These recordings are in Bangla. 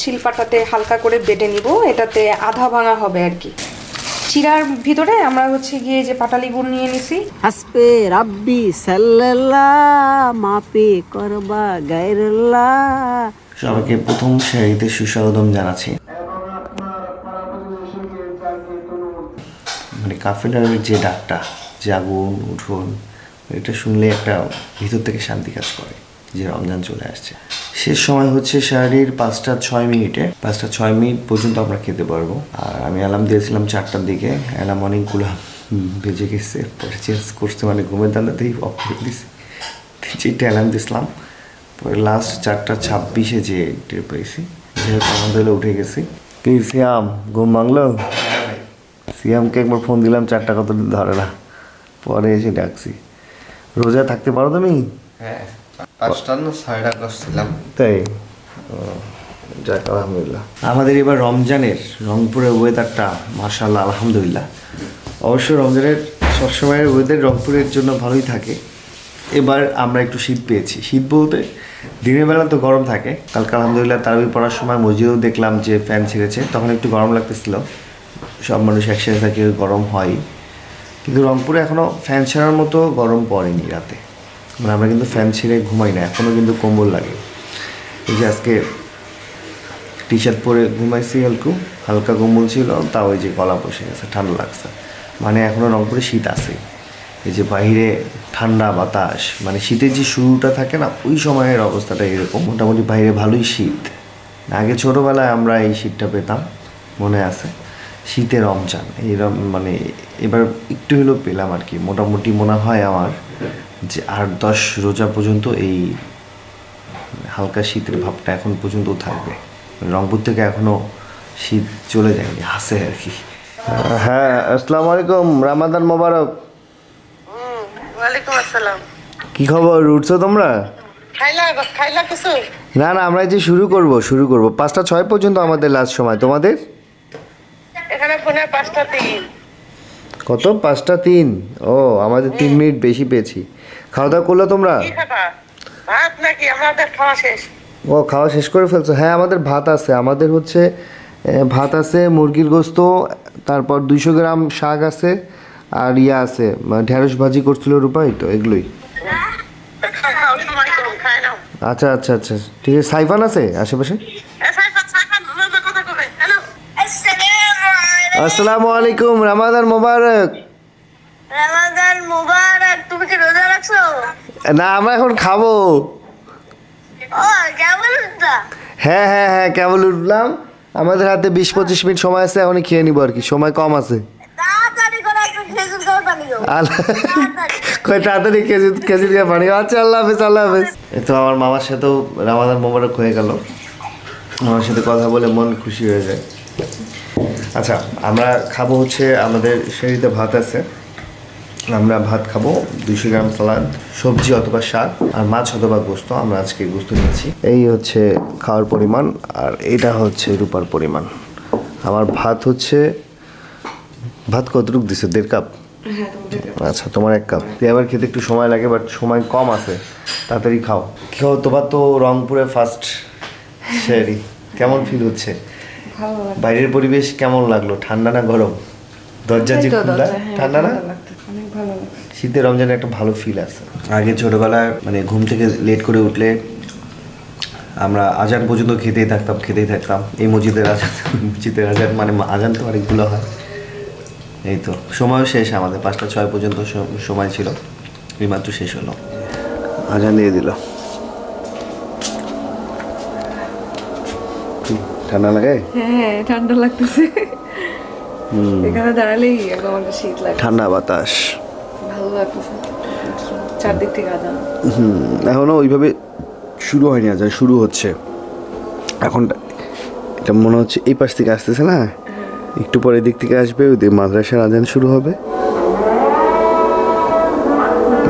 শিলপাটাতে হালকা করে বেটে নিব এটাতে আধা ভাঙা হবে আর কি। চিরার ভিতরে আমরা হচ্ছে গিয়ে যে পাটালি গুড় নিয়ে নিছি। হাসবে রাব্বি সাল্লাল্লাহ মাপে করবা গায়রুল্লাহ সবাইকে প্রথম শ্রেণীতে সুস্বাগতম জানাচ্ছি। মানে কাফেলার যে ডাকটা জাগুন উঠুন এটা শুনলে একটা ভিতর থেকে শান্তি কাজ করে। যে রমজান চলে আসছে। শেষ সময় হচ্ছে শাড়ির পাঁচটা ছয় মিনিটে। পাঁচটা ছয় মিনিট পর্যন্ত আমরা খেতে পারব। আর আমি অ্যালার্ম দিয়েছিলাম চারটার দিকে। অ্যালার্ম অনেকগুলো বেজে গেছে। পরে চেঞ্জ করছে মানে ঘুমের দান্দাতেই অফ করে দিছি। যেটা অ্যালার্ম দিয়েছিলাম। পরে লাস্ট চারটা ছাব্বিশে যে টের পেয়েছি। যেহেতু আমাদের উঠে গেছি। কি সিয়াম? ঘুম ভাঙলো? সিয়ামকে একবার ফোন দিলাম, চারটা কত ধরে না। পরে এসে ডাকছি। রোজা থাকতে পারো তুমি? হ্যাঁ। না করছিলাম তাই? যাক আলহামদুলিল্লাহ। আমাদের এবার রমজানের রংপুরের ওয়েদারটা মার্শাল্লাহ আলহামদুলিল্লাহ। অবশ্য রমজানের সবসময়ের ওয়েদার রংপুরের জন্য ভালোই থাকে। এবার আমরা একটু শীত পেয়েছি। শীত বলতে দিনের বেলা তো গরম থাকে। কালকে আলহামদুলিল্লাহ তারাবি পড়ার সময় মসজিদেও দেখলাম যে ফ্যান ছেড়েছে। তখন একটু গরম লাগতেছিল। সব মানুষ একসাথে থাকে গরম হয়। কিন্তু রংপুরে এখনও ফ্যান ছাড়ার মতো গরম পড়েনি রাতে। মানে আমরা কিন্তু ফ্যান ছেড়ে ঘুমাই না এখনও কিন্তু কম্বল লাগে। এই যে আজকে টি শার্ট পরে ঘুমাইছি হালকু, হালকা কম্বল ছিল, তাও ওই যে গলা বসে গেছে, ঠান্ডা লাগছে। মানে এখনও রংপুরে শীত আছে। এই যে বাইরে ঠান্ডা বাতাস মানে শীতের যে শুরুটা থাকে না, ওই সময়ের অবস্থাটা এরকম। মোটামুটি বাইরে ভালোই শীত। আগে ছোটোবেলায় আমরা এই শীতটা পেতাম, মনে আছে? শীতে রমজান, এই মানে এবার একটু হলেও পেলাম আর কি। মোটামুটি মনে হয় আমার যে আট দশ রোজা পর্যন্ত এই হালকা শীতের ভাবটা এখন পর্যন্ত থাকবে। রংপুর থেকে এখনও শীত চলে যায়নি হাসে আর কি। হ্যাঁ আসসালামু আলাইকুম রামাদান মোবারক। ওয়ালাইকুম আসসালাম। কি খবর উঠছো তোমরা? খাইলা খাইলা কিছু? না না আমরা এই যে শুরু করব শুরু করব। পাঁচটা ছয় পর্যন্ত আমাদের লাস্ট সময়। তোমাদের? কত? পাঁচটা তিন? ও আমাদের তিন মিনিট বেশি পেয়েছি। খাওয়া দাওয়া করল তোমরা? ভাত নাকি আমাদের খাওয়া শেষ? ও খাওয়া শেষ করে ফেলছো। হ্যাঁ আমাদের ভাত আছে। আমাদের হচ্ছে ভাত আছে মুরগির গোস্ত তারপর দুইশো গ্রাম শাক আছে আর ইয়া আছে। মানে ঢেঁড়স ভাজি করছিল রূপাই তো এগুলোই। আচ্ছা আচ্ছা আচ্ছা। ঠিক আছে সাইফান আছে আশেপাশে? এ সাইফান সাইফান রোজা কথা কবে হ্যালো। আসসালামু আলাইকুম রামাদান মোবারক। রমাদান মুবারক তুমি কি রোজা রাখছো না আমরা এখন খাব। ও কেমন হ্যাঁ হ্যাঁ হ্যাঁ কেবল উঠলাম? আমাদের হাতে বিশ পঁচিশ মিনিট সময় আছে এখনই খেয়ে নিবো আর কি সময় কম আছে। তাড়াতাড়ি করে খেজুর খাওয়া পানি কেজি আচ্ছা আল্লাহ হাফেজ আল্লাহ হাফেজ। তো আমার মামার সাথেও রামাদান মোবারক হয়ে গেল। আমার সাথে কথা বলে মন খুশি হয়ে যায়। আচ্ছা আমরা খাব হচ্ছে আমাদের শরীরে ভাত আছে। আমরা ভাত খাব দুশো গ্রাম সালাদ সবজি অথবা শাক আর মাছ অথবা গোস্ত আমরা আজকে গোস্ত নিয়েছি। এই হচ্ছে খাওয়ার পরিমাণ আর এটা হচ্ছে রূপার পরিমাণ। আমার ভাত হচ্ছে ভাত কতটুকু দিছে? দেড় কাপ? আচ্ছা তোমার এক কাপ। দিয়ে আবার খেতে একটু সময় লাগে বাট সময় কম আছে। তাড়াতাড়ি খাও। খাও? তোমার তো রংপুরে ফার্স্ট সেরি কেমন ফিল হচ্ছে? বাইরের পরিবেশ কেমন লাগল? ঠান্ডা না গরম? দরজা যে এই তো খোলা? দরজা, হ্যাঁ, ঠান্ডা না? ভালো। শীতে রমজানে একটা ভালো ফিল আছে। আগে ছোটবেলায় মানে ঘুম থেকে লেট করে উঠলে আমরা আজান পর্যন্ত খেতেই থাকতাম খেতেই থাকতাম। এই মসজিদের আজান মসজিদের আজান মানে আজান তো অনেকগুলো হয়। এই তো সময়ও শেষ আমাদের পাঁচটা ছয় পর্যন্ত সময় ছিল। এইমাত্র শেষ হলো। আজান দিয়ে দিল। ঠান্ডা লাগে? হ্যাঁ ঠান্ডা লাগতেছে। এখানে দাঁড়ালেই একদম শীত লাগে ঠান্ডা বাতাস। চারদিক থেকে আজান হুম এখনও ওইভাবে শুরু হয়নি আজান শুরু হচ্ছে। এখন এটা মনে হচ্ছে এই পাশ থেকে আসতেছে না? একটু পরে দিক থেকে আসবে ওই মাদ্রাসার আজান শুরু হবে।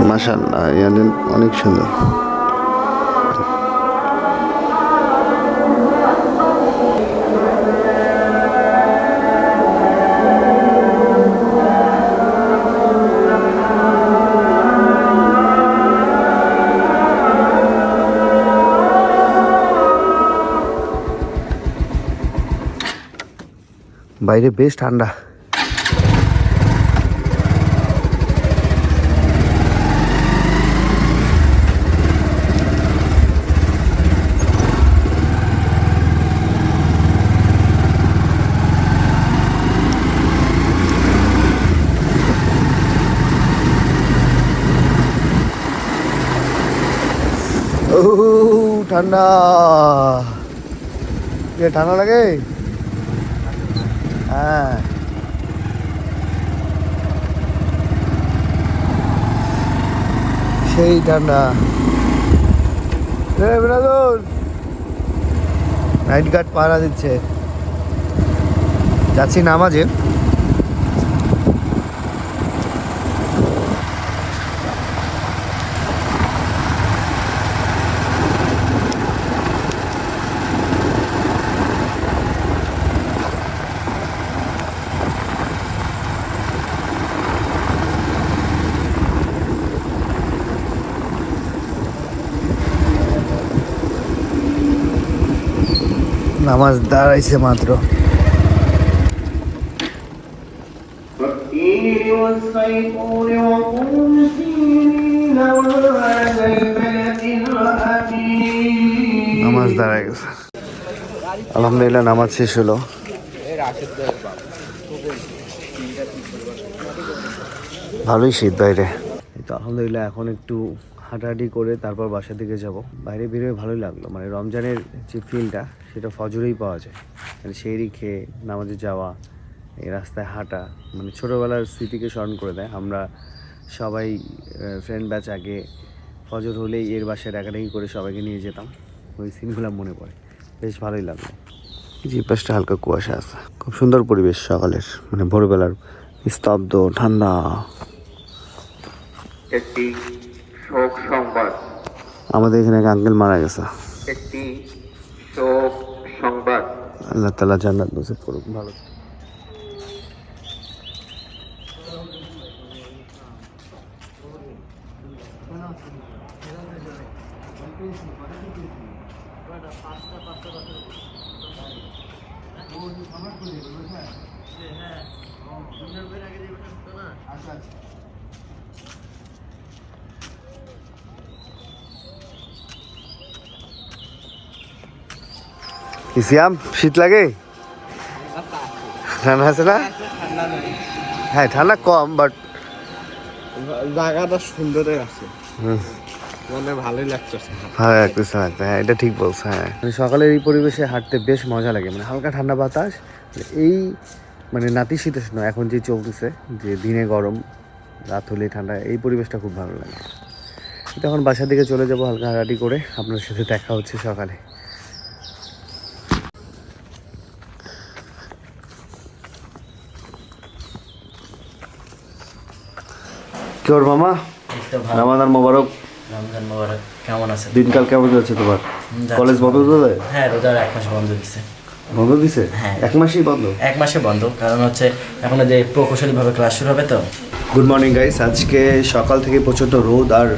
মাসান আজান অনেক সুন্দর। বাইরে বেশ ঠান্ডা। ঠান্ডা। ঠান্ডা লাগে? হ্যাঁ। সেই ঠান্ডা। নাইট গার্ড পাহারা দিচ্ছে। যাচ্ছি নামাজে। নামাজ দাঁড়াইছে মাত্র। নামাজ দাঁড়ায় গেছে। আলহামদুলিল্লাহ, নামাজ শেষ হলো। ভালোই শীত বাইরে। আলহামদুলিল্লাহ, এখন একটু হাঁটাহাঁটি করে তারপর বাসার দিকে যাব। বাইরে বেরোয় ভালোই লাগল। মানে রমজানের যে ফিলটা সেটা ফজরেই পাওয়া যায়। মানে সেই খেয়ে, নামাজে যাওয়া, এই রাস্তায় হাঁটা মানে ছোটোবেলার স্মৃতিকে স্মরণ করে দেয়। আমরা সবাই ফ্রেন্ড ব্যাচ আগে ফজর হলেই এর বাসায় ডাকাডাকি করে সবাইকে নিয়ে যেতাম। ওই সিনগুলো মনে পড়ে। বেশ ভালোই লাগল। যে পাশটা হালকা কুয়াশা আছে। খুব সুন্দর পরিবেশ সকালের। মানে ভোরবেলার স্তব্ধ ঠান্ডা। একটি শোক সংবাদ। আমাদের এখানে এক আঙ্কেল মারা গেছে। একটি শোক সংবাদ। আল্লাহ তালা জান্নাত নসিব করুক ভালো। ইসিয়াম শীত লাগে? ঠান্ডা আছে না? হ্যাঁ ঠান্ডা কম বাট জায়গাটা সুন্দর আছে। মানে ভালোই লাগতেছে। ভালো লাগতেছে হ্যাঁ এটা ঠিক বলছো হ্যাঁ। মানে সকালের এই পরিবেশে হাঁটতে বেশ মজা লাগে মানে হালকা ঠান্ডা বাতাস। এই মানে নাতিশীতোষ্ণ এখন যে চলতেছে যে দিনে গরম রাত হলে ঠান্ডা এই পরিবেশটা খুব ভালো লাগে। তখন বাসার দিকে চলে যাব হালকা হাঁটাহাঁটি করে আপনার সাথে দেখা হচ্ছে সকালে। কেউ মামা রামাদান মোবারক। রমজান মোবারক কেমন আছেন? দিনকাল কেমন যাচ্ছে তোমার? কলেজ বন্ধ তো হ্যাঁ রোজার এক মাস বন্ধ দিচ্ছে বন্ধ দিছে? হ্যাঁ। এক মাসই বন্ধ? এক মাসে বন্ধ কারণ হচ্ছে এখন যে প্রকৌশলীভাবে ক্লাস শুরু হবে তো। গুড মর্নিং গাইস আজকে সকাল থেকে প্রচণ্ড রোদ আর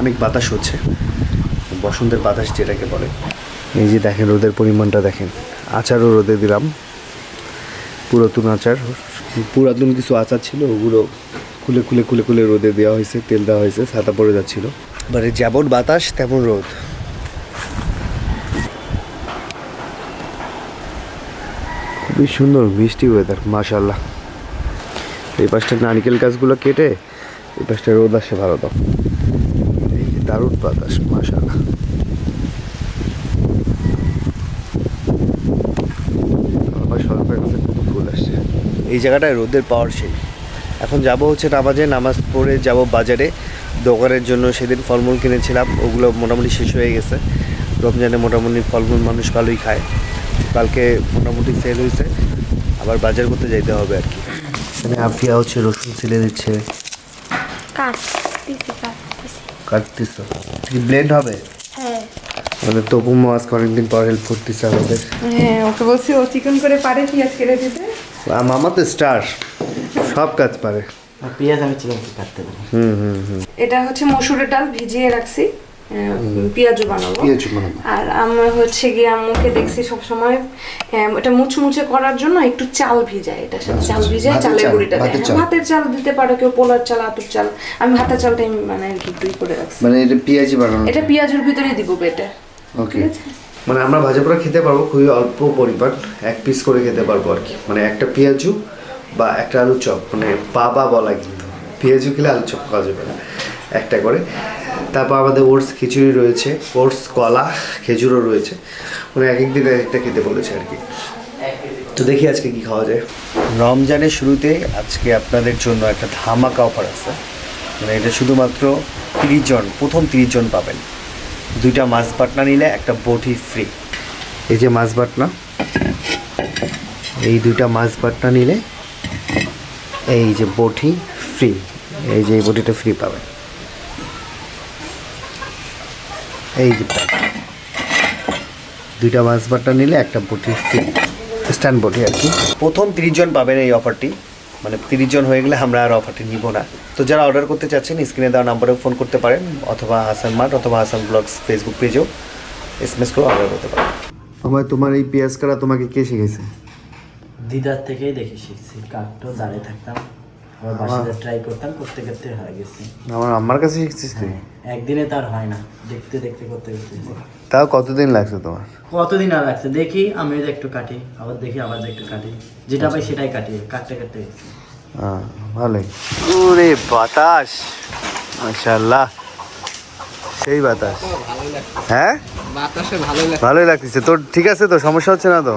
অনেক বাতাস হচ্ছে। বসন্তের বাতাস যেটাকে বলে। এই যে দেখেন রোদের পরিমাণটা দেখেন। আচারও রোদে দিলাম। পুরাতন আচার। পুরাতন কিছু আচার ছিল ওগুলো খুলে খুলে খুলে খুলে রোদে দেওয়া হয়েছে, তেল দেওয়া হয়েছে, ছাতা পড়ে যাচ্ছিল। মানে যেমন বাতাস, তেমন রোদ। খুবই সুন্দর মিষ্টি ওয়েদার মাশাল্লাহ এই পাশটা নারকেল গাছগুলো কেটে, এই পাশটা রোদ আসে ভালো দাও এই যে দারুণ বাতাস মাশাল্লাহ এই জায়গাটায় রোদের পাওয়ার সেই এখন যাব হচ্ছে নামাজে নামাজ পড়ে যাব বাজারে। দোকানের জন্য সেদিন ফলমূল কিনেছিলাম ওগুলো মোটামুটি শেষ হয়ে গেছে। রমজানে মোটামুটি ফলমূল মানুষ ভালোই খায়। কালকে মোটামুটি সেল হয়েছে আবার বাজার করতে যাইতে হবে আর কি। এখানে আফিয়া হচ্ছে রসুন ছিলে দিচ্ছে। কি ব্লেন্ড হবে? হ্যাঁ। মানে তপু মাছ অনেকদিন পর হেল্প করতেছে আমাদের। হ্যাঁ ওকে বলছি ও চিকন করে পারে পেঁয়াজ কেটে দিতে আর মামা তো স্টার সব কাজ পারে। পেঁয়াজ আমি চিকেন কাটতে পারি। হুম হুম হুম। এটা হচ্ছে মসুরের ডাল ভিজিয়ে রাখছি পেঁয়াজু বানাবো। আর আমরা হচ্ছে গিয়ে আম্মুকে দেখছি সবসময় আহ, এটা মুচমুচে করার জন্য একটু চাল ভিজায় এটা সাথে চাল ভিজায় ভাতের চালের চাল, গুঁড়িটা দেয়। ভাতের চাল। দিতে পারো কেউ পোলার চাল আতুর চাল। আমি ভাতের চালটাই মানে আর কি দুই করে রাখছি। মানে এটা পেঁয়াজি বানানো এটা পেঁয়াজের ভিতরে দিব বেটে। ওকে মানে আমরা ভাজা পোড়া খেতে পারব খুবই অল্প পরিমাণ এক পিস করে খেতে পারব আর কি। মানে একটা পেঁয়াজু বা একটা আলু চপ মানে বাবা বলা কিন্তু। পেঁয়াজু খেলে আলু চপ খাওয়া যাবে না একটা করে। তারপর আমাদের ওটস খিচুড়ি রয়েছে ওটস কলা খেজুরও রয়েছে। মানে এক এক দিন এক একটা খেতে বলেছে আর কি। তো দেখি আজকে কি খাওয়া যায়। রমজানের শুরুতে আজকে আপনাদের জন্য একটা ধামাকা অফার আছে। মানে এটা শুধুমাত্র তিরিশ জন প্রথম তিরিশ জন পাবেন। দুইটা মাছ বাটনা নিলে একটা বটি ফ্রি এই যে মাছ বাটনা এই দুইটা মাছ বাটনা নিলে এই যে বটি ফ্রি এই যে এই বটিটা ফ্রি পাবে এই যে দুইটা মাছ বাটনা নিলে একটা বটি ফ্রি স্ট্যান্ড বটি আর কি। প্রথম তিরিশ জন পাবেন এই অফারটি মানে তিরিশ জন হয়ে গেলে আমরা আর অফারটি নিব না। তো যারা অর্ডার করতে চাচ্ছেন স্ক্রিনে দেওয়া নাম্বারে ফোন করতে পারেন, অথবা হাসান মার্ট অথবা হাসান ব্লগস ফেসবুক পেজেও এস এম এস করে অর্ডার করতে পারেন। আমার তোমার এই পেঁয়াজ কাটা তোমাকে কে শিখেছে দিদার থেকেই দেখে শিখছি। কাটতো দাঁড়িয়ে থাকতাম আবার বাসাতে ট্রাই করতাম করতে করতে হয়ে গেছি। আমার আম্মার কাছে শিখছিস তুই? একদিনে তার হয় না দেখতে দেখতে করতে করতে তাও কতদিন লাগছে তোমার? কতদিন আর লাগছে? দেখি আমি একটু কাটি আবার দেখি আবার একটু কাটি। যেটা পাই সেটাই কাটি কাটতে কাটতে গেছি হ্যাঁ ভালোই। ওরে বাতাস! মাশাল্লাহ সেই বাতাস। হ্যাঁ? বাতাসে ভালোই লাগে ভালোই লাগতেছে তোর ঠিক আছে তো? সমস্যা হচ্ছে না তো?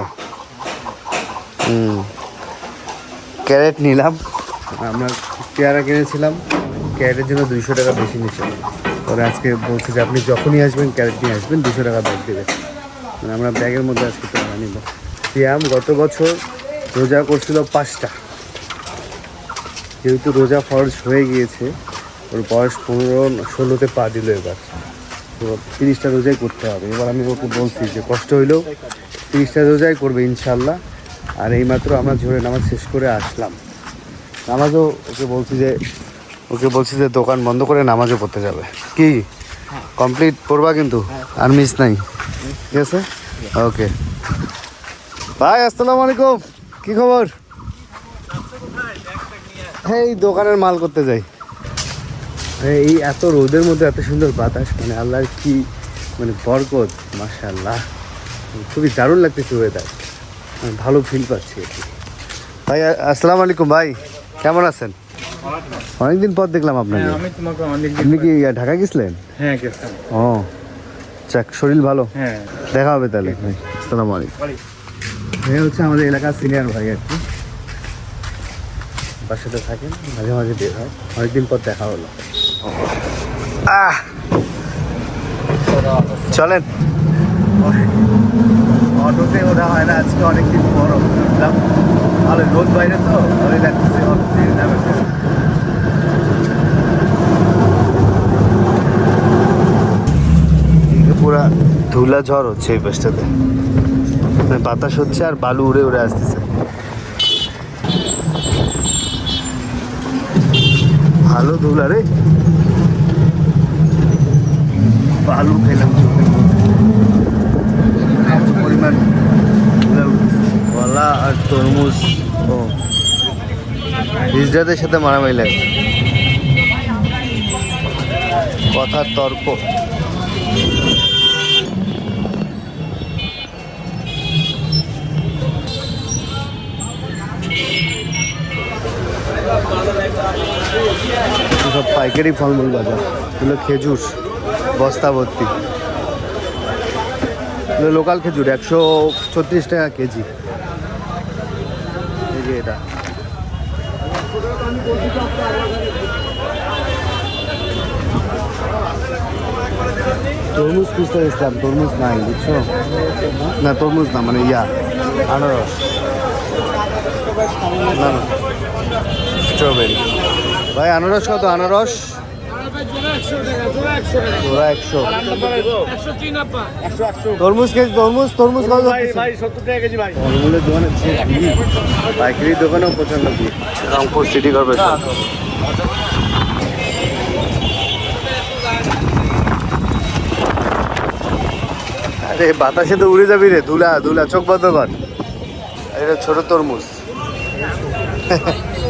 ক্যারেট নিলাম। আমরা পেয়ারা কিনেছিলাম। ক্যারেটের জন্য দুইশো টাকা বেশি নিয়েছিলাম পরে আজকে বলছে যে, আপনি যখনই আসবেন, ক্যারেট নিয়ে আসবেন দুশো টাকা ব্যাগ দেবে। মানে আমরা ব্যাগের মধ্যে আজকে পেয়ারা নিব। সিয়াম গত বছর রোজা করছিল পাঁচটা। যেহেতু রোজা ফরজ হয়ে গিয়েছে, ওর বয়স পনেরো, ষোলোতে পা দিল এবার। তো তিরিশটা রোজাই করতে হবে। এবার আমি ওকে বলছি যে, কষ্ট হইলেও তিরিশটা রোজাই করবে ইনশাল্লাহ। আর এইমাত্র আমরা ঝরে নামাজ শেষ করে আসলাম। নামাজও ওকে বলছি যে ওকে বলছি যে দোকান বন্ধ করে নামাজও পড়তে যাবে। কি? কমপ্লিট করবা কিন্তু? আর মিস নাই? ঠিক আছে? ওকে ভাই আসসালামু আলাইকুম। কি খবর? এই দোকানের মাল করতে যাই। এই এত রোদের মধ্যে এত সুন্দর বাতাস মানে আল্লাহর কি মানে বরকত মাশাআল্লাহ। খুবই দারুণ লাগতেছে ওয়েদার ভালো ফিল পাচ্ছি ভাই আসসালামু আলাইকুম ভাই কেমন আছেন? অনেকদিন পর দেখলাম আপনাকে। আমি তোমাকে অনেক আপনি কি ঢাকা গেছিলেন? হ্যাঁ গেছিলাম। ও যাক শরীর ভালো। হ্যাঁ। দেখা হবে তাহলে ভাই। আসসালামু আলাইকুম। এই হচ্ছে আমাদের এলাকার সিনিয়র ভাই আর কি। বাসাতে থাকেন মাঝে মাঝে বের হয়। অনেকদিন পর দেখা হলো। আহ! চলেন। অটোতে ওরা হয় না আজকে অনেকদিন পর উঠলাম। ভালো রোদ বাইরে তো ভালোই লাগতেছে অটোতে। পুরা ধুলা ঝড় হচ্ছে এই পাশটাতে। মানে বাতাস হচ্ছে আর বালু উড়ে উড়ে আসতেছে। ভালো ধুলা রে। বালু খেলাম কলা আর তরমুজ, ও। হিজড়াদের সাথে মারামারি লাগে। কথার তর্ক। সব পাইকারি ফলমূল বাজার। এগুলো খেজুর বস্তা ভর্তি লোকাল খেজুর, একশো ছত্রিশ টাকা কেজি। এই যে এটা। তরমুজ খুঁজতে গেছিলাম, তরমুজ নাই, বুঝছ? না, তরমুজ না মানে ইয়া। আনারস। না স্ট্রবেরি ভাই, আনারস কত? আনারস তরমুজ কেজি তরমুজ তরমুজ কত? ফলমূলের দোকানে যে ভিড়, পাইকারি দোকানেও প্রচণ্ড ভিড়। Rangpur city corporation. আরে বাতাসে তো উড়ে যাবি রে ধুলা ধুলা চোখ বন্ধ কর। এটা ছোট তরমুজ।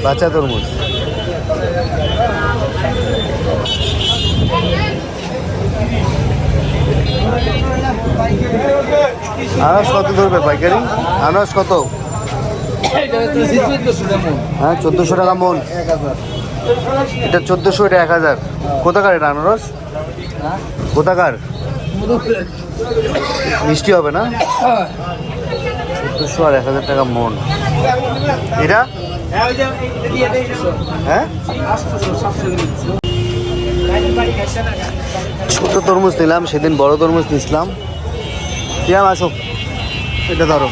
বাচ্চা তরমুজ। আনারস কত ধরবে পাইকারি? আনারস কত? হ্যাঁ চোদ্দোশো টাকা মন। এটা চোদ্দোশো, এটা এক হাজার। কোথাকার এটা আনারস? কোথাকার? মিষ্টি হবে না? চোদ্দোশো আর এক হাজার টাকা মন। এটা? হ্যাঁ? ছোট তরমুজ নিলাম, সেদিন বড় তরমুজ নিছিলাম কিরাম আসো। এটা ধরো।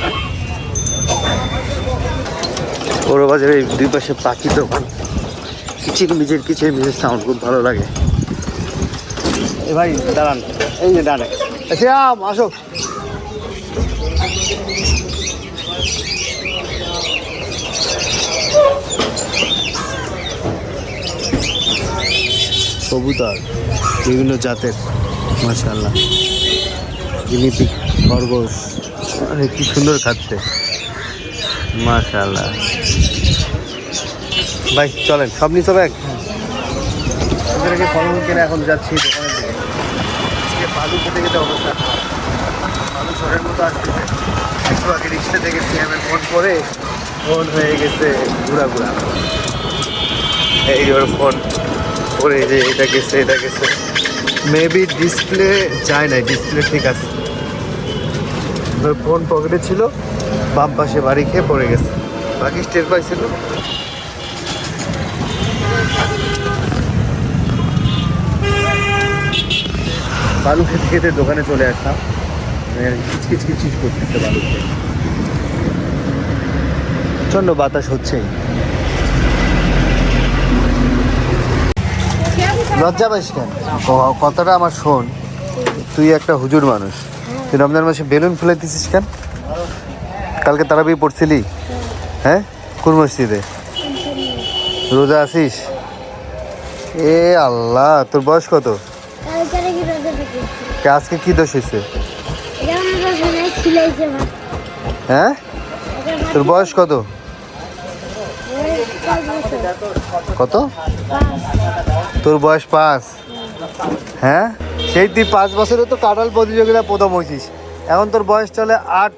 বড় এই দুই পাশে পাখি দোকান। কিচির মিচির কিচির মিচির সাউন্ড খুব ভালো লাগে। এ ভাই, দাঁড়ান। এই যে ডানে শ্যাম, আসো। কবুতর বিভিন্ন জাতের মাশাল্লাহ গিনিপিক খরগোশ, আরে কি সুন্দর খাচ্ছে। মাশাল্লাহ ভাই, চলেন, সব নিতে ওদেরকে ফলমূল এখন যাচ্ছি খেতে অবস্থা। মতো আগে রিক্সা ফোন করে ফোন হয়ে গেছে ঘুরা ঘুরা এই ওর ফোন। করে যে এটা গেছে এটা গেছে। মেবি ডিসপ্লে যায় না ডিসপ্লে ঠিক আছে। ফোন পকেটে ছিল, বাম পাশে বাড়ি খেয়ে পড়ে গেছে। বাকি টের পাইছিল বালু খেতে খেতে দোকানে চলে আসলাম। কিচকিচ কিচকিচ করতেছে বালু খেতে প্রচণ্ড বাতাস হচ্ছেই লজ্জা পাইস কেন? কথাটা আমার শোন। তুই একটা হুজুর মানুষ। তুই রমজান মাসে বেলুন ফুলে দিছিস কেন? কালকে তারাবি পড়ছিলি? হ্যাঁ? কোন মসজিদে? রোজা আছিস? এ আল্লাহ তোর বয়স কত? আজকে কি দোষ হয়েছে? হ্যাঁ? তোর বয়স কত? কত? তোর বয়স পাঁচ। হ্যাঁ? সেই তুই পাঁচ বছরে তো কাটাল প্রতিযোগিতা প্রথম হয়েছিস। এখন তোর বয়স চলে আট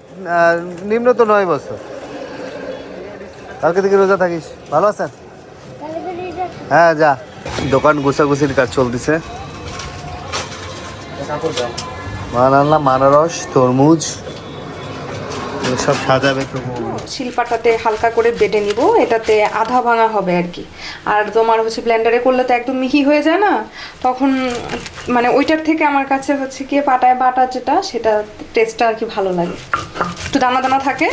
নিম্ন তো নয় বছর। কালকে থেকে রোজা থাকিস। ভালো আছেন? হ্যাঁ যা। দোকান গুছাগুছির কাজ চলতেছে। মাল আনলাম আনারস তরমুজ সব সাজাবে তো শিলপাটাতে হালকা করে বেটে নিব, এটাতে আধা ভাঙা হবে আর কি। আর তোমার হচ্ছে ব্ল্যান্ডারে করলে তো একদম মিহি হয়ে যায় না? তখন মানে ওইটার থেকে আমার কাছে হচ্ছে কি পাটায় বাটা যেটা, সেটা টেস্টটা আর কি ভালো লাগে। একটু দানা দানা থাকে।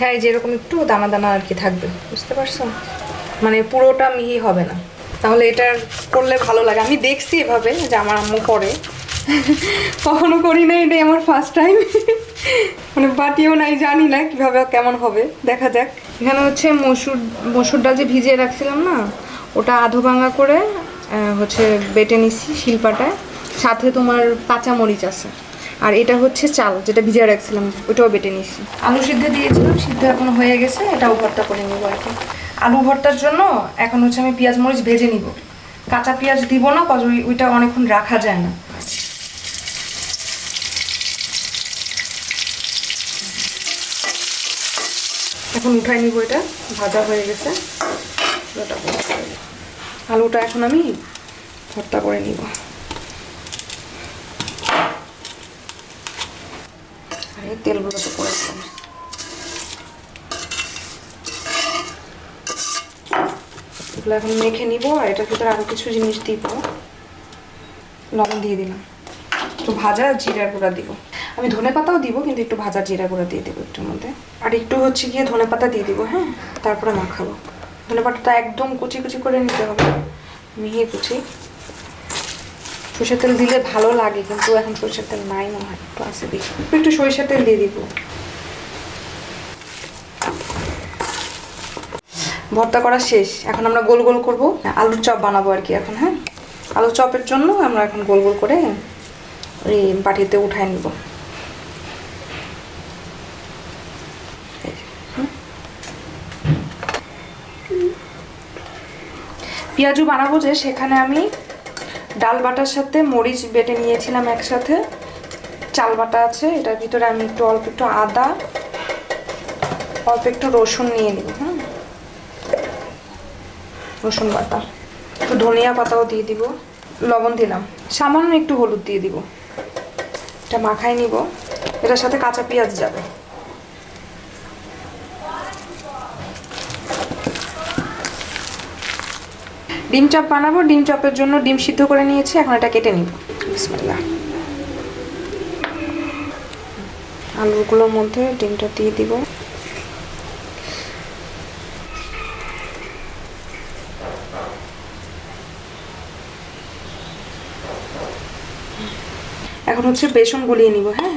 হ্যাঁ যে এরকম একটু দানা দানা আর কি থাকবে, বুঝতে পারছ? মানে পুরোটা মিহি হবে না। তাহলে এটা করলে ভালো লাগে। আমি দেখছি এভাবে যে আমার আম্মু করে। কখনো করি না এটাই আমার ফার্স্ট টাইম মানে বাটিও নাই, জানি না কীভাবে কেমন হবে। দেখা যাক। এখানে হচ্ছে মসুর মসুর ডাল যে ভিজিয়ে রাখছিলাম না, ওটা আধো ভাঙা করে হচ্ছে বেটে নিছি শিল্পাটায়। সাথে তোমার কাঁচা মরিচ আছে। আর এটা হচ্ছে চাল, যেটা ভিজিয়ে রাখছিলাম, ওটাও বেটে নিয়েছি। আলু সিদ্ধ দিয়েছিলাম, সিদ্ধ এখন হয়ে গেছে, এটাও ভর্তা করে নিব আর কি। আলু ভর্তার জন্য এখন হচ্ছে আমি পেঁয়াজ মরিচ ভেজে নিব। কাঁচা পেঁয়াজ দিব না, কজ ওইটা অনেকক্ষণ রাখা যায় না। এখন উঠাই নিব এটা, ভাজা হয়ে গেছে। আলুটা এখন আমি ভর্তা করে নিব আর এই তেলগুলো তো করে এগুলো এখন মেখে নিব, আর এটার ভিতরে আরও কিছু জিনিস দিব। লবণ দিয়ে দিলাম। একটু ভাজা জিরা গুঁড়া দিব। আমি ধনে পাতাও দিব, কিন্তু একটু ভাজা জিরা গুঁড়া দিয়ে দেবো একটুর মধ্যে। আর একটু হচ্ছে গিয়ে ধনে পাতা দিয়ে দিব হ্যাঁ? তারপরে মাখাবো। ধনে পাতাটা একদম কুচি কুচি করে নিতে হবে। মিহি কুচি। সরষের তেল দিলে ভালো লাগে, কিন্তু এখন সরষের তেল নাই মনে হয়। একটু আছে দেখি একটু সরিষার তেল দিয়ে দিব। ভর্তা করা শেষ। এখন আমরা গোল গোল করব। আলুর চপ বানাবো আর কি এখন হ্যাঁ? আলুর চপের জন্য আমরা এখন গোল গোল করে ওই বাটিতে উঠায় নিব। পেঁয়াজু বানাবো যে, সেখানে আমি ডাল বাটার সাথে মরিচ বেটে নিয়েছিলাম একসাথে। চাল বাটা আছে, এটার ভিতরে আমি একটু অল্প একটু আদা, অল্প একটু রসুন নিয়ে নিব হ্যাঁ রসুন বাটা। একটু ধনিয়া পাতাও দিয়ে দিব, লবণ দিলাম। সামান্য একটু হলুদ দিয়ে দিব। এটা মাখাই নিব। এটার সাথে কাঁচা পেঁয়াজ যাবে। ডিম চপ বানাবো, ডিম চপের জন্য ডিম সিদ্ধ করে নিয়েছি, এখন এটা কেটে নিব। বিসমিল্লাহ। আলুগুলোর মধ্যে ডিমটা দিয়ে দিব। এখন হচ্ছে বেসন গলিয়ে নিব হ্যাঁ?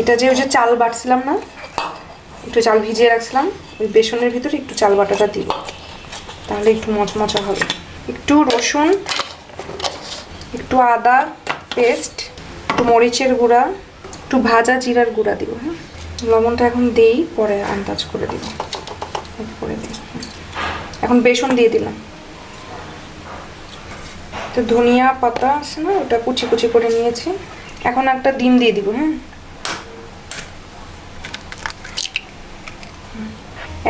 এটা যে ওই যে চাল বাটছিলাম না, একটু চাল ভিজিয়ে রাখছিলাম, ওই বেসনের ভিতরে একটু চাল বাটাটা দিব। তাহলে একটু মচমচা হবে। একটু রসুন, একটু আদা পেস্ট, একটু মরিচের গুঁড়া, একটু ভাজা জিরার গুঁড়া দিব হ্যাঁ? লবণটা এখন দিই, পরে আন্দাজ করে দিব। করে দিই এখন বেসন দিয়ে দিলাম। তো ধনিয়া পাতা আছে না, ওটা কুচি কুচি করে নিয়েছি। এখন একটা ডিম দিয়ে দিব হ্যাঁ?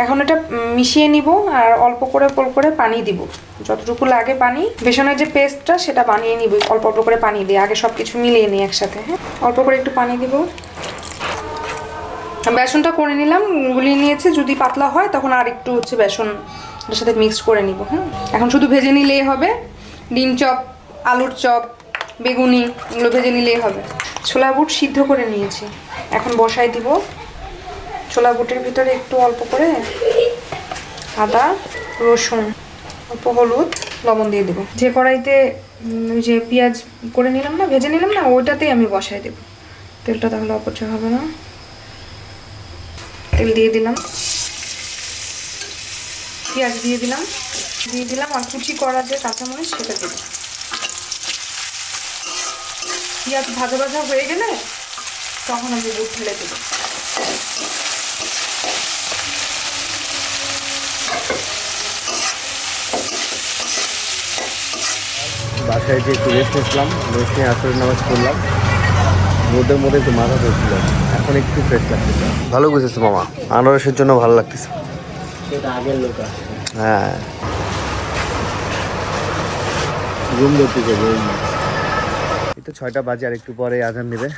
এখন এটা মিশিয়ে নিব আর অল্প করে অল্প করে পানি দিব। যতটুকু লাগে পানি। বেসনের যে পেস্টটা, সেটা বানিয়ে নিব। অল্প অল্প করে পানি দিয়ে। আগে সব কিছু মিলিয়ে নিই একসাথে হ্যাঁ? অল্প করে একটু পানি দিব। বেসনটা করে নিলাম। গুলিয়ে নিয়েছে। যদি পাতলা হয়, তখন আর একটু হচ্ছে বেসন এটার সাথে মিক্স করে নিব হ্যাঁ? এখন শুধু ভেজে নিলেই হবে। ডিম চপ, আলুর চপ, বেগুনি, এগুলো ভেজে নিলেই হবে। ছোলা বুট সিদ্ধ করে নিয়েছি। এখন বসাই দিব। ছোলা বুটের ভিতরে একটু অল্প করে আদা, রসুন, অল্প হলুদ, লবণ দিয়ে দেবো। যে কড়াইতে যে পেঁয়াজ করে নিলাম না, ভেজে নিলাম না, ওইটাতেই আমি বসাই দেবো। তেলটা তাহলে অপচয় হবে না। তেল দিয়ে দিলাম। পেঁয়াজ দিয়ে দিলাম। দিয়ে দিলাম আর কুচি করা যে কাঁচামরিচ সেটা দেবো পেঁয়াজ ভাজা ভাজা হয়ে গেলে তখন আমি দুধ ঢেলে দেবো। বাসায় যে একটু রেস্ট নিয়েছিলাম রেস্ট নিয়ে আসরের নামাজ পড়লাম। রোদের মধ্যে একটু মাথা ধরছিল এখন একটু ফ্রেশ লাগতেছে। ভালো বুঝেছ মামা। আনারসের জন্য ভালো লাগতেছে। সেটা আগের লোক হ্যাঁ। রুম ছয়টা বাজে আর একটু পরে আজান দেবে।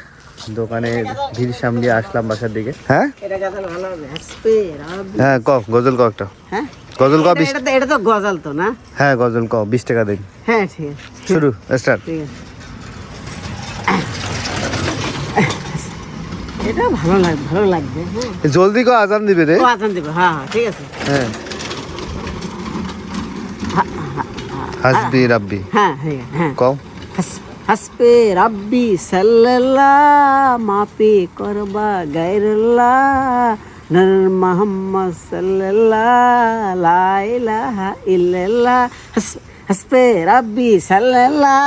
দোকানে ভিড় সামলিয়ে আসলাম বাসার দিকে। হ্যাঁ? এটা গাজাল ভালো হবে। হাসবে রাব্বি হ্যাঁ ক গজল ক একটা হ্যাঁ? গজল ক এটা তো- এটা তো গজাল তো না? হ্যাঁ গজল ক বিশ টাকা দিন। হ্যাঁ ঠিক শুরু স্টার্ট ঠিক এটা ভালো লাগবে ভালো লাগবে হ্যাঁ। জলদি কো আজান দিবে রে। ও আজান দিবে হ্যাঁ হ্যাঁ ঠিক আছে। হ্যাঁ। হাসবি রাব্বি। হ্যাঁ হ্যাঁ হ্যাঁ। কও। হাসবি রাব্বি সাল্লাল্লাহ মাফি করবা গায়রুল্লাহ। নর মোহাম্মদ সাল্লাহ হসপে রাব্বি সাল্লাহ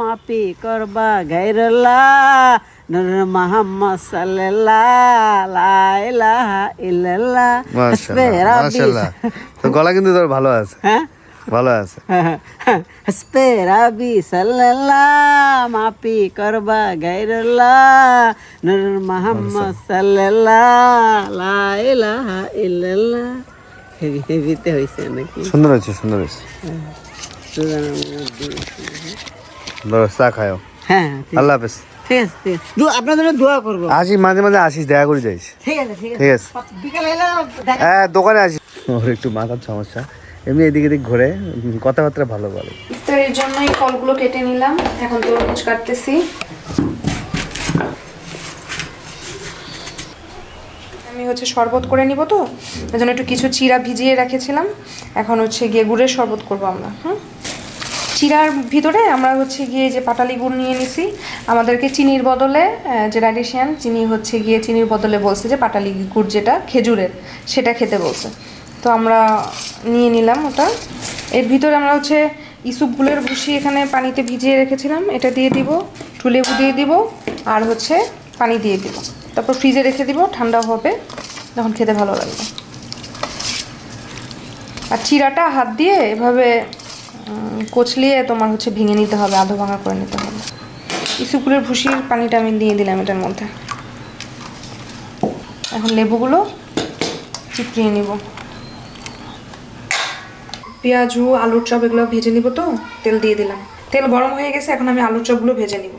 মাপি করবা গাইরলা নর মোহাম্মদ সাল্লাহ তো গলা কিন্তু তোর ভালো আছে। হ্যাঁ? ভালো আছে। হসপে রাব্বি সাল্লাহ মাপি করবা গাইরল্লাহ নূর মোহাম্মদ সাল্লাল্লাহ লা ইলাহা ইল্লাল্লাহ হেভি হেভিতে হয়েছে নাকি সুন্দর হয়েছে সুন্দর হয়েছে চা খাও হ্যাঁ আল্লাহ হাফেজ ঠিক আছে ঠিক দোয়া করব আসি মাঝে মাঝে আসিস দেখা করে যাইস ঠিক আছে ঠিক আছে হ্যাঁ দোকানে আসিস ওর একটু মাথার সমস্যা এমনি এদিক এদিক ঘুরে কথাবার্তা ভালো বলে। ইফতারের জন্য ফলগুলো কেটে নিলাম, এখন তরমুজ কাটতেছি। আমি হচ্ছে শরবত করে নিব তো, ওই জন্য একটু কিছু চিরা ভিজিয়ে রেখেছিলাম। এখন হচ্ছে গিয়ে গুড়ের শরবত করব আমরা, হুম? চিরার ভিতরে আমরা হচ্ছে গিয়ে যে পাটালি গুড় নিয়ে নিছি, আমাদেরকে চিনির বদলে যে ডাইটিশিয়ান চিনি হচ্ছে গিয়ে চিনির বদলে বলছে যে পাটালি গুড় যেটা খেজুরের, সেটা খেতে বলছে। তো আমরা নিয়ে নিলাম ওটা। এর ভিতরে আমরা হচ্ছে ইসুপগুলোর ভুসি এখানে পানিতে ভিজিয়ে রেখেছিলাম। এটা দিয়ে দিব, একটু লেবু দিয়ে দিব, আর হচ্ছে পানি দিয়ে দিব। তারপর ফ্রিজে রেখে দিব, ঠান্ডা হবে, তখন খেতে ভালো লাগবে। আর চিরাটা হাত দিয়ে এভাবে কচলিয়ে তোমার হচ্ছে ভেঙে নিতে হবে, আধো ভাঙা করে নিতে হবে। ইসুকুলের ভুসির পানিটা আমি দিয়ে দিলাম এটার মধ্যে। এখন লেবুগুলো চিপড়িয়ে নিব। পেঁয়াজু, আলুর চপ এগুলো ভেজে নিব তো, তেল দিয়ে দিলাম। তেল গরম হয়ে গেছে, এখন আমি আলুর চপগুলো ভেজে নিব।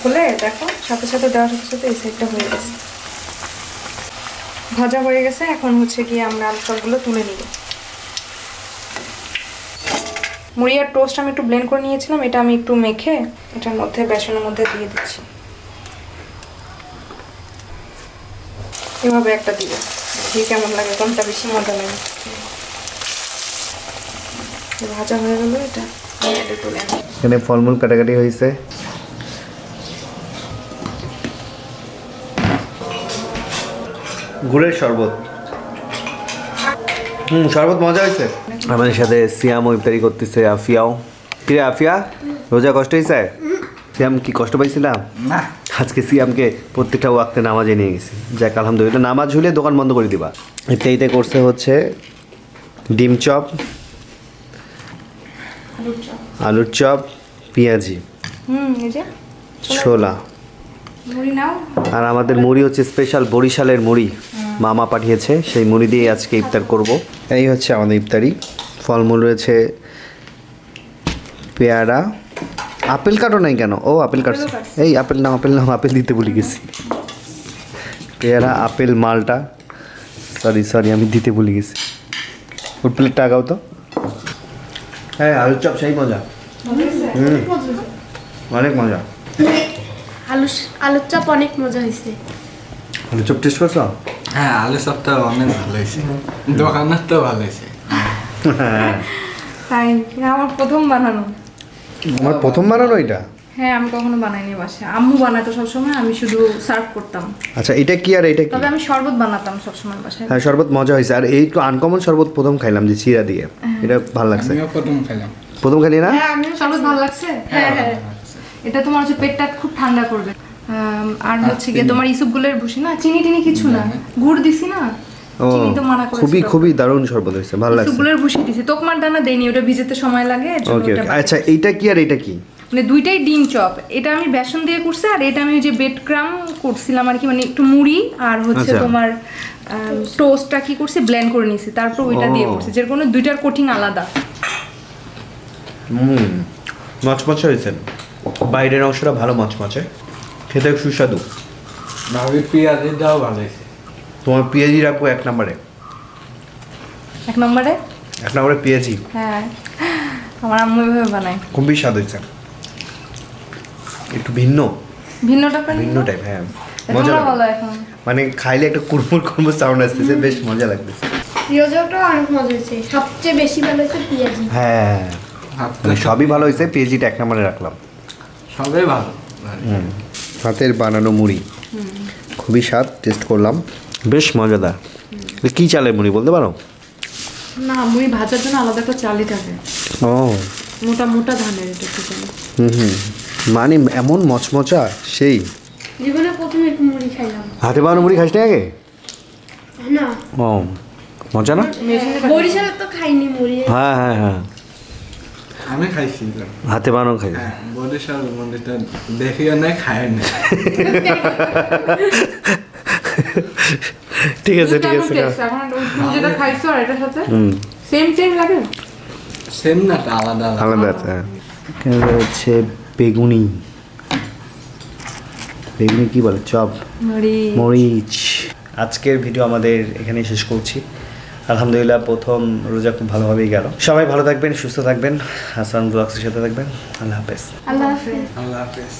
খুলে দেখো, সাথে সাথে দেওয়ার সাথে সাথে এই সাইডটা হয়ে গেছে। ভাজা হয়ে গেছে, এখন হচ্ছে গিয়ে আমরা আলু চপগুলো তুলে নিব। মুড়ি আর টোস্ট আমি একটু ব্লেন্ড করে নিয়েছিলাম, এটা আমি একটু মেখে এটার মধ্যে বেসনের মধ্যে দিয়ে দিচ্ছি। এভাবে একটা দিব। দেখি কেমন লাগে কোনটা বেশি মজা লাগে? ভাজা হয়ে গেল এটা। এখানে ফলমূল কাটাকাটি হয়েছে। গুড়ের শরবত। হুম শরবত মজা হয়েছে। আমাদের সাথে সিয়াম ইফতারি করতেছে আফিয়াও। কিরে আফিয়া রোজা কষ্ট হয়েছে? সিয়াম কি কষ্ট পাইছিলাম? না। আজকে সিয়ামকে প্রত্যেকটা ওয়াক্তে নামাজে নিয়ে গেছি। যাক আলহামদুলিল্লাহ। নামাজ হলে দোকান বন্ধ করে দিবা। ইফতারিতে করছে হচ্ছে ডিম চপ আলুর চপ। পেঁয়াজি হুম এই যে। ছোলা। মুড়ি নাও। আর আমাদের মুড়ি হচ্ছে স্পেশাল বরিশালের মুড়ি। মামা পাঠিয়েছে সেই মুড়ি দিয়ে আজকে ইফতার করব। এই হচ্ছে আমাদের ইফতারি। ফলমূল রয়েছে পেয়ারা আপেল কাটো নাই কেন? ও আপেল কাটছে এই আপেল নাম আপেল নাম আপেল দিতে ভুলে গেছি। পেয়ারা আপেল মালটা। সরি সরি আমি দিতে ভুলে গেছি। ওর প্লেটটা আগাও তো। হ্যাঁ আলুর চপ সেই মজা। হুম। অনেক মজা। আলু আলুর চপ অনেক মজা হয়েছে আলুর চপ টেস্ট করছ? হ্যাঁ আলু সবটা অনেক ভালো হয়েছে দোকানের তো ভালো হয়েছে হ্যাঁ। তাই আমার প্রথম বানানো। আমার প্রথম বানানো এটা? হ্যাঁ আমি কখনো বানাইনি বাসায়। আম্মু বানাতো সবসময় আমি শুধু সার্ভ করতাম। আচ্ছা এটা কি আর এটা কি? তবে আমি শরবত বানাতাম সবসময় বাসায়। হ্যাঁ শরবত মজা হয়েছে। আর এই আনকমন শরবত প্রথম খাইলাম যে চিরা দিয়ে। এটা ভালো লাগছে। আমিও প্রথম খেলাম প্রথম খালি না? হ্যাঁ আমিও শরবত ভালো লাগছে। হ্যাঁ হ্যাঁ এটা তোমার হচ্ছে পেটটা খুব ঠান্ডা করবে। আর হচ্ছে গিয়ে তোমার ইসুপগুলোর ভুসি না? চিনি টিনি কিছু না। গুড় দিছি না? খুবই খুবই দারুণ শরবত হয়েছে ভালো লাগছে। ভুসি দিছি। তোকমার দানা দেয়নি ওটা ভিজেতে সময় লাগে ওকে আচ্ছা এইটা কি আর এটা কি? মানে দুইটাই ডিম চপ। এটা আমি বেসন দিয়ে করছি আর এটা আমি যে বেড ক্রাম করছিলাম আর কি মানে একটু মুড়ি আর হচ্ছে আচ্ছা। তোমার টোস্টটা কি করছি ব্লেন্ড করে নিছি তারপর ওইটা দিয়ে। করছি। যের কোনো দুইটার কোটিং আলাদা। হুম মচমচে হয়েছে। বাইরের অংশটা ভালো মচমচে খেতে সুস্বাদু। ভাবি ভালো হয়েছে। তোমার পেঁয়াজি রাখব এক নম্বরে। এক নম্বরে? এক নম্বরে পেঁয়াজি হ্যাঁ। আমার আম্মু এভাবে বানায়। খুবই স্বাদ হয়েছে। একটু ভিন্ন। ভিন্নটা করে ভিন্ন টাইপ হ্যাঁ। মজা বলো এখন। মানে খাইলে একটা কুরমুর কুরমুর সাউন্ড আসতেছে বেশ মজা লাগতেছে। প্রিয় অনেক মজা হয়েছে। সবচেয়ে বেশি ভালো হয়েছে পেঁয়াজি হ্যাঁ। মানে সবই ভালো হয়েছে পেঁয়াজিটা এক নম্বরে রাখলাম। সবাই ভালো। হাতের বানানো মুড়ি। খুবই স্বাদ টেস্ট করলাম। বেশ মজাদার। কী চালের মুড়ি বলতে পারো? না মুড়ি ভাজার জন্য আলাদা একটা চালই থাকে। ও। মোটা মোটা ধানের এটা হুম হুম। মানে এমন মচমচা সেই। জীবনে প্রথমে একটু মুড়ি খাইলাম। হাতে বানানো মুড়ি খাইস না আগে? না। ও মজা না? বরিশালে তো খাইনি মুড়ি। হ্যাঁ হ্যাঁ হ্যাঁ। আমি খাইছিলাম হাতে বানানো খাই হ্যাঁ বরিশাল মন্দিরটা দেখিও নাই খায় না ঠিক আছে ঠিক আছে এখন তুমি যেটা খাইছো আর এটার সাথে হুম। সেম সেম লাগে? সেম না আলাদা আলাদা। আলাদা আছে হ্যাঁ। এখানে হচ্ছে বেগুনি। বেগুনি কি বলে? চপ। মরিচ। আজকের ভিডিও আমাদের এখানে শেষ করছি। আলহামদুলিল্লাহ প্রথম রোজা খুব ভালোভাবেই গেল। সবাই ভালো থাকবেন সুস্থ থাকবেন। হাসান ব্লগসের সাথে থাকবেন। আল্লাহ হাফেজ। আল্লাহ হাফেজ। আল্লাহ হাফেজ।